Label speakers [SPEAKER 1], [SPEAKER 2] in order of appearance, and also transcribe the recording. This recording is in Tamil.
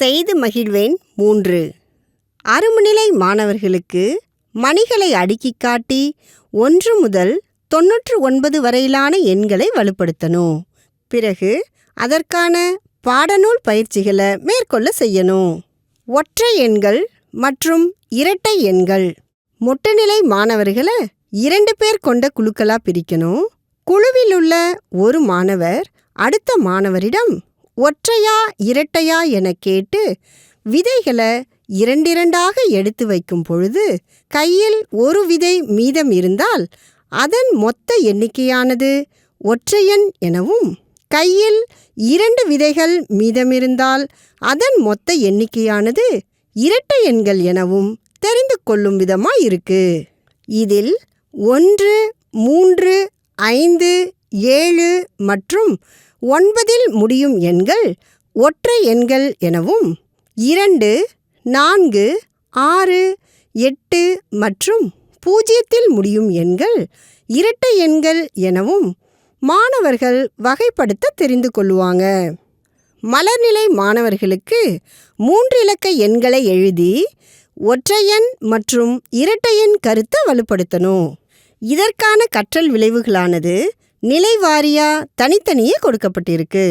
[SPEAKER 1] செய்து மகிழ்வேன் மூன்று. அருமநிலை மாணவர்களுக்கு மணிகளை அடுக்கிக் காட்டி ஒன்று முதல் தொன்னூற்று ஒன்பது வரையிலான எண்களை வலுப்படுத்தணும். பிறகு அதற்கான பாடநூல் பயிற்சிகளை மேற்கொள்ள செய்யணும். ஒற்றை எண்கள் மற்றும் இரட்டை எண்கள். மொட்டநிலை மாணவர்களை இரண்டு பேர் கொண்ட குழுக்களா பிரிக்கணும். குழுவில் உள்ள ஒரு மாணவர் அடுத்த மாணவரிடம் ஒற்றையா இரட்டையா என கேட்டு விதைகளை இரண்டிரண்டாக எடுத்து வைக்கும் பொழுது கையில் ஒரு விதை மீதம் இருந்தால் அதன் மொத்த எண்ணிக்கையானது ஒற்றையன் எனவும் கையில் இரண்டு விதைகள் மீதமிருந்தால் அதன் மொத்த எண்ணிக்கையானது இரட்டை எண்கள் எனவும் தெரிந்து கொள்ளும் விதமா இருக்கு. இதில் ஒன்று மூன்று ஐந்து ஏழு மற்றும் ஒன்பதில் முடியும் எண்கள் ஒற்றை எண்கள் எனவும் இரண்டு நான்கு ஆறு எட்டு மற்றும் பூஜ்ஜியத்தில் முடியும் எண்கள் இரட்டை எண்கள் எனவும் மாணவர்கள் வகைப்படுத்த தெரிந்து கொள்வாங்க மலர்நிலை மாணவர்களுக்கு மூன்று இலக்க எண்களை எழுதி ஒற்றையன் மற்றும் இரட்டையன் கருத்தை வலுப்படுத்தணும். இதற்கான கற்றல் விளைவுகளானது நிலை வாரியாக தனித்தனியே கொடுக்கப்பட்டிருக்கு.